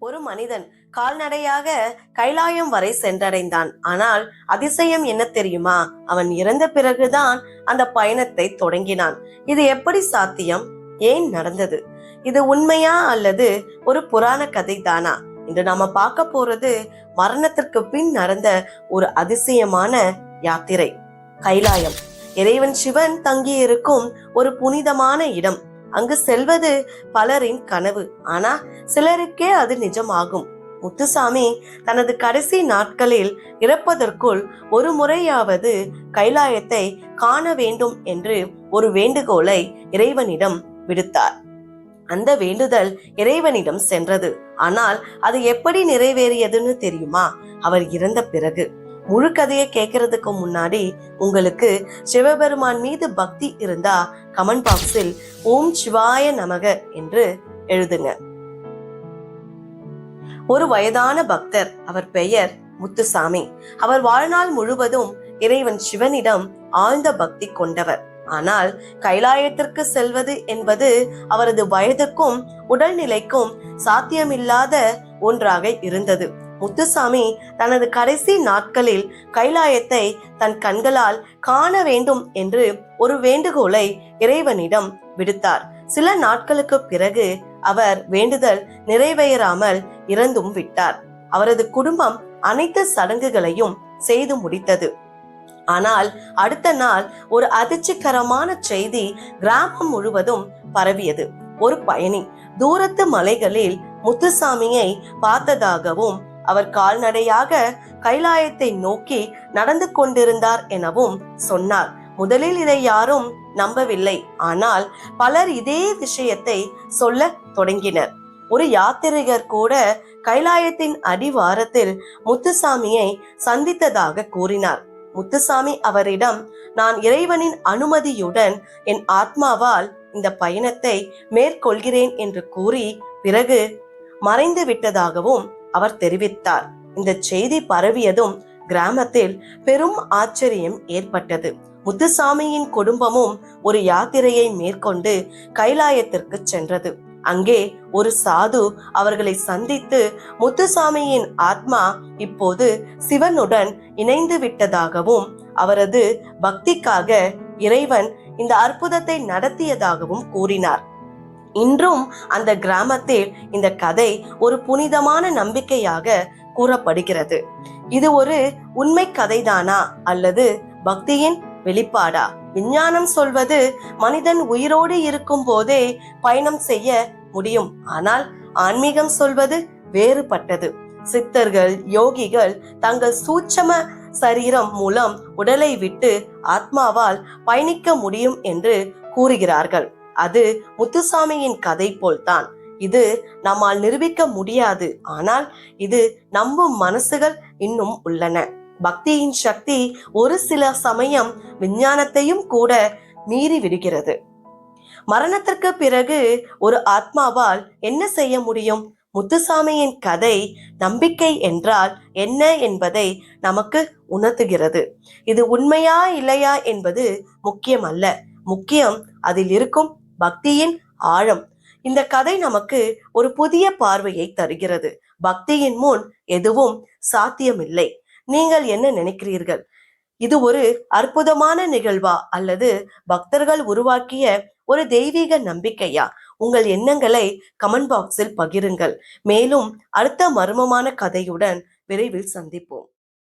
ஒரு மனிதன் கால்நடையாக கைலாயம் வரை சென்றடைந்தான். ஆனால் அதிசயம் என்ன தெரியுமா? அவன் இறந்த பிறகுதான் அந்த பயணத்தை தொடங்கினான். இது எப்படி சாத்தியம்? ஏன் நடந்தது? இது உண்மையா அல்லது ஒரு புராண கதை தானா இன்று நாம பார்க்க போறது மரணத்திற்கு பின் நடந்த ஒரு அதிசயமான யாத்திரை. கைலாயம். இறைவன் சிவன் தங்கியிருக்கும் ஒரு புனிதமான இடம். அங்கு செல்வது பலரின் கனவு. ஆனா சிலருக்கே அது நிஜமாகும். முத்துசாமி தனது கடைசி நாட்களில் இறப்பதற்குள் ஒரு முறையாவது கைலாயத்தை காண வேண்டும் என்று ஒரு வேண்டுகோளை இறைவனிடம் விடுத்தார். அந்த வேண்டுதல் இறைவனிடம் சென்றது. ஆனால் அது எப்படி நிறைவேறியதுன்னு தெரியுமா? அவர் இறந்த பிறகு. முழு கதையை கேட்கறதுக்கு முன்னாடி உங்களுக்கு சிவபெருமான் மீது பக்தி இருந்தா கமெண்ட் பாக்ஸில் ஓம் சிவாய நமக என்று எழுதுங்க. ஒரு வயதான பக்தர் அவர் பெயர் முத்துசாமி. அவர் வாழ்நாள் முழுவதும் இறைவன் சிவனிடம் ஆழ்ந்த பக்தி கொண்டவர். ஆனால் கைலாயத்திற்கு செல்வது என்பது அவரது வயதுக்கும் உடல்நிலைக்கும் சாத்தியமில்லாத ஒன்றாக இருந்தது. முத்துசாமி தனது கடைசி நாட்களில் கைலாயத்தை தன் கண்களால் காண வேண்டும் என்று ஒரு வேண்டுகோளை இறைவனிடம் விடுத்தார். சில நாட்களுக்கு பிறகு அவர் வேண்டுதல் நிறைவேறாமல் இறந்தும் விட்டார். அவரது குடும்பம் அனைத்து சடங்குகளையும் செய்து முடித்தது. ஆனால் அடுத்த நாள் ஒரு அதிர்ச்சிகரமான செய்தி கிராமம் முழுவதும் பரவியது. ஒரு பயணி தூரத்து மலைகளில் முத்துசாமியை பார்த்ததாகவும் அவர் கால்நடையாக கைலாயத்தை நோக்கி நடந்து கொண்டிருந்தார் எனவும் சொன்னார். முதலில் இதை யாரும் நம்பவில்லை. ஆனால் பலர் இதே விஷயத்தை சொல்ல தொடங்கினர். ஒரு யாத்திரிகர் கூட கைலாயத்தின் அடிவாரத்தில் முத்துசாமியை சந்தித்ததாக கூறினார். முத்துசாமி அவரிடம் நான் இறைவனின் அனுமதியுடன் என் ஆத்மாவால் இந்த பயணத்தை மேற்கொள்கிறேன் என்று கூறி பிறகு மறைந்து விட்டதாகவும் அவர் தெரிவித்தார். இந்த செய்தி பரவியதும் கிராமத்தில் பெரும் ஆச்சரியம் ஏற்பட்டது. முத்துசாமியின் குடும்பமும் ஒரு யாத்திரையை மேற்கொண்டு கைலாயத்திற்கு சென்றது. அங்கே ஒரு சாது அவர்களை சந்தித்து முத்துசாமியின் ஆத்மா இப்போது சிவனுடன் இணைந்து விட்டதாகவும் அவரது பக்திக்காக இறைவன் இந்த அற்புதத்தை நடத்தியதாகவும் கூறினார். இன்றும் அந்த கிராமத்தில் இந்த கதை ஒரு புனிதமான நம்பிக்கையாக கூறப்படுகிறது. இது ஒரு உண்மை கதைதானா அல்லது பக்தியின் வெளிப்பாடா? விஞ்ஞானம் சொல்வது மனிதன் உயிரோடு இருக்கும் போதே பயணம் செய்ய முடியும். ஆனால் ஆன்மீகம் சொல்வது வேறுபட்டது. சித்தர்கள் யோகிகள் தங்கள் சூட்சம சரீரம் மூலம் உடலை விட்டு ஆத்மாவால் பயணிக்க முடியும் என்று கூறுகிறார்கள். அது முத்துசாமியின் கதை போல்தான் இது நம்மால் நிரூபிக்க முடியாது. ஆனால் இது நம்பும் மனசுகள் இன்னும் உள்ளன. பக்தியின் சக்தி ஒரு சில சமயம் விஞ்ஞானத்தையும் கூட மீறி விடுகிறது. மரணத்திற்கு பிறகு ஒரு ஆத்மாவால் என்ன செய்ய முடியும்? முத்துசாமியின் கதை நம்பிக்கை என்றால் என்ன என்பதை நமக்கு உணர்த்துகிறது. இது உண்மையா இல்லையா என்பது முக்கியம் அல்ல முக்கியம் அதில் இருக்கும் பக்தியின் ஆழம். இந்த கதை நமக்கு ஒரு புதிய பார்வையை தருகிறது. பக்தியின் முன் எதுவும் சாத்தியமில்லை. நீங்கள் என்ன நினைக்கிறீர்கள்? இது ஒரு அற்புதமான நிகழ்வா? அல்லது பக்தர்கள் உருவாக்கிய ஒரு தெய்வீக நம்பிக்கையா? உங்கள் எண்ணங்களை கமெண்ட் பாக்ஸில் பகிருங்கள். மேலும் அடுத்த மர்மமான கதையுடன் விரைவில் சந்திப்போம்.